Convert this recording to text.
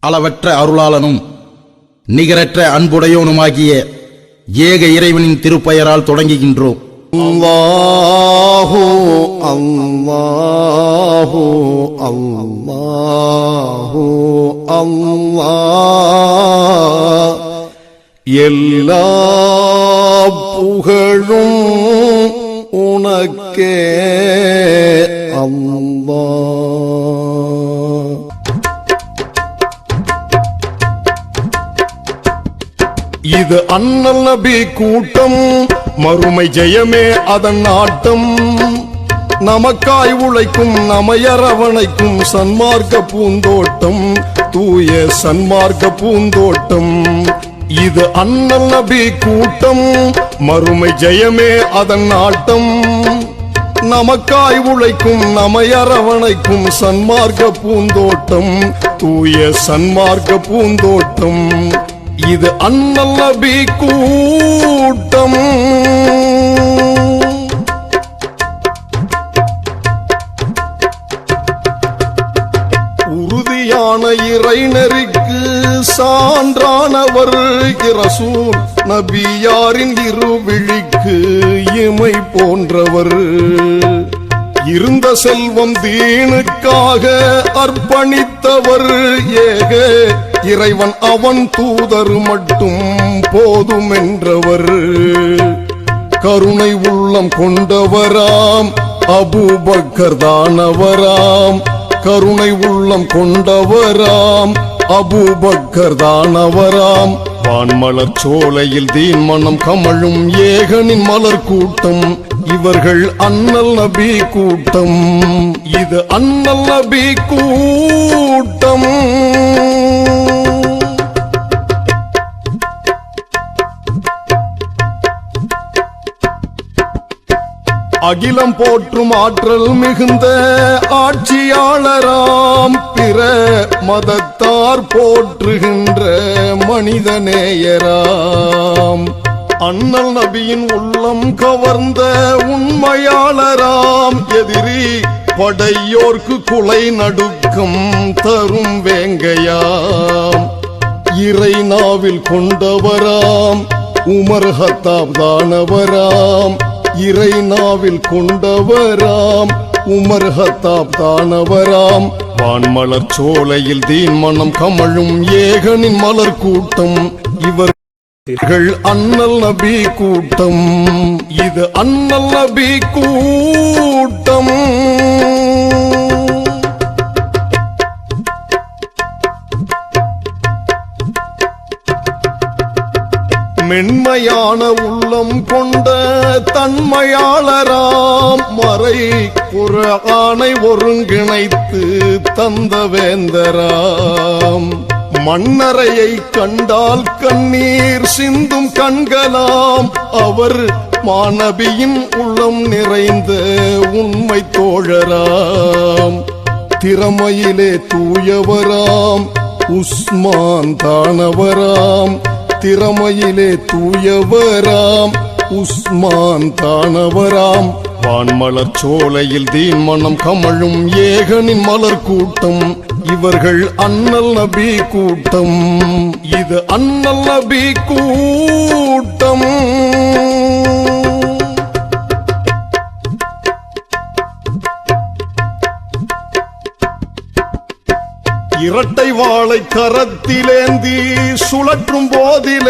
அளவற்ற அருளாளனும் நிகரற்ற அன்புடையோனுமாகிய ஏக இறைவனின் திருப்பெயரால் தொடங்குகின்றோம். எல்லா புகழும் உனக்கே அல்லாஹ். இது அண்ணல் நபி கூட்டம். மறுமை ஜெயமே அதன் ஆட்டம். நமக்காய் உழைக்கும் நமையரவணைக்கும் சன்மார்க்க பூந்தோட்டம். தூய சன்மார்க்க பூந்தோட்டம். இது அண்ணல் நபி கூட்டம். மறுமை ஜெயமே அதன் ஆட்டம். நமக்காய் உழைக்கும் நமையரவணைக்கும் சன்மார்க்க பூந்தோட்டம். தூய சன்மார்க்க பூந்தோட்டம். இது அண்ணல் நபி கூட்டம். உறுதியான இறைநெறிக்கு சான்றானவர் இரசூல் நபியாரின் இருவிழிக்கு இமை போன்றவர். இருந்த செல்வம் தீனுக்காக அர்ப்பணித்தவர் ஏக இறைவன் அவன் தூதர் மட்டும் போதுமென்றவர். கருணை உள்ளம் கொண்டவராம் அபூபக்கர் தானவராம். கருணை உள்ளம் கொண்டவராம் அபூபக்கர் தானவராம். வான்மலர் சோலையில் தீன் மனம் கமழும் ஏகனின் மலர் கூட்டம் இவர்கள் அண்ணல் நபி கூட்டம். இது அண்ணல் நபி கூட்டம். அகிலம் போற்றும் ஆற்றல் மிகுந்த ஆட்சியாளராம். பிற மதத்தார் போற்றுகின்ற மனிதநேயரா. அண்ணல் நபியின் உள்ளம் கவர்ந்த உண்மையாளராம் எதிரி படையோர்க்கு குலை நடுக்கம் தரும் வேங்கையாம். இறை நாவில் கொண்டவராம் உமர் ஹத்தாப் தானவராம். இறை நாவில் கொண்டவராம் உமர் ஹத்தாப் தானவராம். வான்மலர் சோலையில் தீன் மனம் கமழும் ஏகனின் மலர் கூட்டம் இவர் அண்ணல் நபி கூட்டம். இது அண்ணல் நபி கூட்டம். மென்மையான உள்ளம் கொண்ட தன்மையாளராம் மறை குரானை ஒருங்கிணைத்து தந்த வேந்தராம். மன்னரையை கண்டால் கண்ணீர் சிந்தும் கண்களாம். அவர் மாணவியின் உள்ளம் நிறைந்த உண்மை தோழராம். திறமையிலே தூயவராம். உஸ்மான் தானவராம். திறமையிலே தூயவராம். உஸ்மான் தானவராம். வான்மலர் சோலையில் தீன் மனம் கமழும் ஏகனின் மலர் கூட்டம். இவர்கள் அண்ணல் நபி கூட்டம். இது அண்ணல் நபி கூட்டம். இரட்டை வாளை கரத்திலேந்தி சுழற்றும் போதிலே